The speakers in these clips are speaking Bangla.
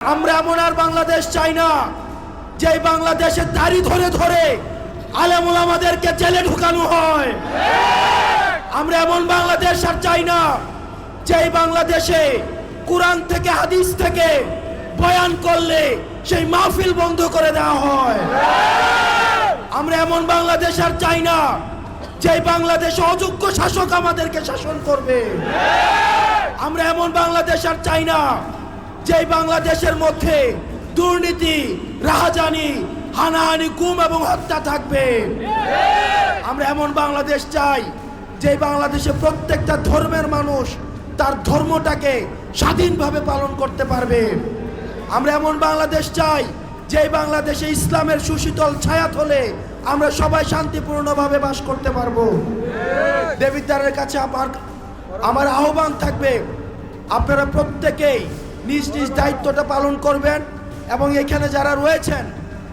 আমরা এমন আর বাংলাদেশ চাই না যে বাংলাদেশের দাড়ি ধরে ধরে আলেমুল আমাদেরকে জেলে ঢুকানো হয়। আমরা এমন বাংলাদেশ আর চাই না, যেই বাংলাদেশে কোরআন থেকে, হাদিস থেকে বয়ান করলে সেই মাহফিল বন্ধ করে দেওয়া হয়। আমরা এমন বাংলাদেশ আর চাই না যে বাংলাদেশে অযোগ্য শাসক আমাদেরকে শাসন করবে। আমরা এমন বাংলাদেশ আর চাই না যে বাংলাদেশের মধ্যে দুর্নীতি, রাহাজানি, হানাহানি, গুম এবং হত্যা থাকবে। আমরা এমন বাংলাদেশ চাই যে বাংলাদেশে প্রত্যেকটা ধর্মের মানুষ তার ধর্মটাকে স্বাধীনভাবে পালন করতে পারবে। আমরা এমন বাংলাদেশ চাই যে বাংলাদেশে ইসলামের সুশীতল ছায়াত হলে আমরা সবাই শান্তিপূর্ণভাবে বাস করতে পারব। দেবিদ্বারের কাছে আমার আমার আহ্বান থাকবে, আপনারা প্রত্যেকেই নিজ নিজ দায়িত্বটা পালন করবেন এবং এখানে যারা রয়েছেন,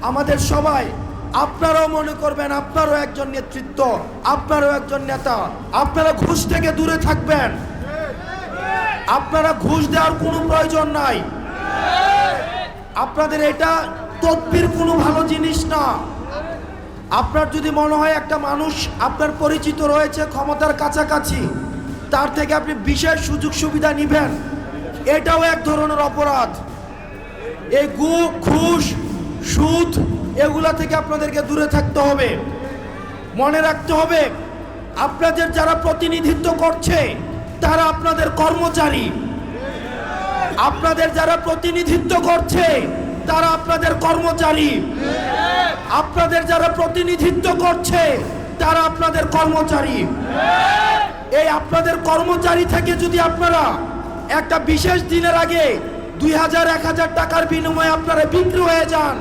আমাদের সবাই, আপনারাও মনে করবেন আপনারও একজন নেতৃত্ব, আপনারও একজন নেতা। আপনারা ঘুষ থেকে দূরে থাকবেন। আপনারা ঘুষ দেওয়ার কোনো প্রয়োজন নাই। আপনাদের এটা তদবির কোনো ভালো জিনিস না। আপনার যদি মনে হয় একটা মানুষ আপনার পরিচিত রয়েছে ক্ষমতার কাছাকাছি, তার থেকে আপনি বিশেষ সুযোগ সুবিধা নিবেন। এটাও এক ধরনের অপরাধ। এই গু, ঘুষ, সুদ, এগুলা থেকে আপনাদেরকে দূরে থাকতে হবে। মনে রাখতে হবে, আপনাদের যারা প্রতিনিধিত্ব করছে, তারা আপনাদের কর্মচারী। আপনাদের যারা প্রতিনিধিত্ব করছে, তারা আপনাদের কর্মচারী। আপনাদের যারা প্রতিনিধিত্ব করছে, তারা আপনাদের কর্মচারী। এই আপনাদের কর্মচারী থেকে যদি আপনারা একটা বিশেষ দিনের আগে দুই হাজার, এক হাজার টাকার বিনিময়ে আপনারা বিক্রি হয়ে যান।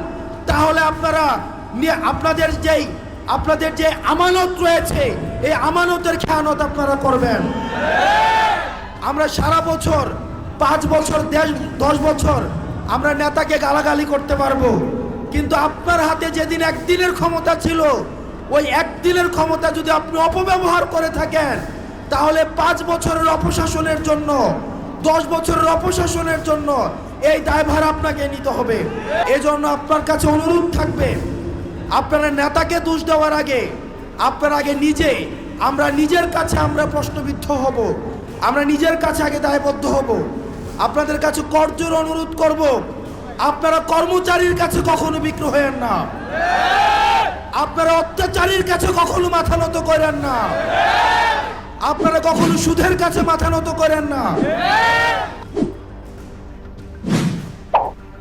তাহলে আপনারা আপনাদের যেই, আপনাদের যে আমানত রয়েছে, এই আমানতের খেয়ানত আপনারা করবেন। আমরা সারা বছর, পাঁচ বছর, দেশ, দশ বছর আমরা নেতাকে গালাগালি করতে পারব। কিন্তু আপনার হাতে যেদিন একদিনের ক্ষমতা ছিল, ওই একদিনের ক্ষমতা যদি আপনি অপব্যবহার করে থাকেন, তাহলে পাঁচ বছরের অপশাসনের জন্য দশ বছরের অপশাসনের জন্য এই দায়ভার আপনাকে নিতে হবে। এজন্য আপনার কাছে অনুরোধ থাকবে, আপনারা নেতাকে দোষ দেওয়ার আগে, আপনার আগে নিজে, আমরা নিজের কাছে আমরা প্রশ্নবিদ্ধ হব, আমরা নিজের কাছে আগে দায়বদ্ধ হব। আপনাদের কাছে কর্জোর অনুরোধ করব, আপনারা কর্মচারীর কাছে কখনো বিক্রি হয়েন না। আপনারা অত্যাচারীর কাছে কখনো মাথা নত করেন না। আপনারা কখনো সুদের কাছে মাথা নত করেন না।